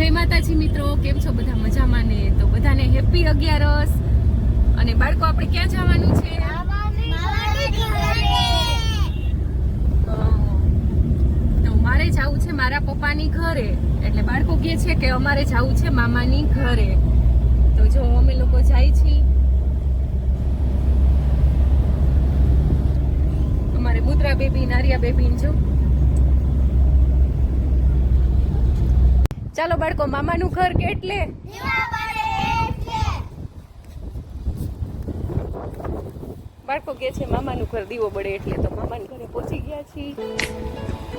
જય માતાજી મિત્રો, કેમ છો બધા મજામાં ને તો બધાને હેપી અગિયારસ. અને બાળકો, આપણે ક્યાં જવાનું છે? તો મારે જવું છે મારા પપ્પાની ઘરે. એટલે બાળકો કહે છે કે અમારે જવું છે મામાની ઘરે. તો જો, અમે લોકો જાય છીએ. અમારે મુદ્રા બેબી, નારિયા બેબી જો. ચાલો બાળકો, મામાનું ઘર કેટલે? બાળકો કે છે, મામાનું ઘર દીવો બળે એટલે તો મામાના ઘરે પહોંચી ગયા છીએ.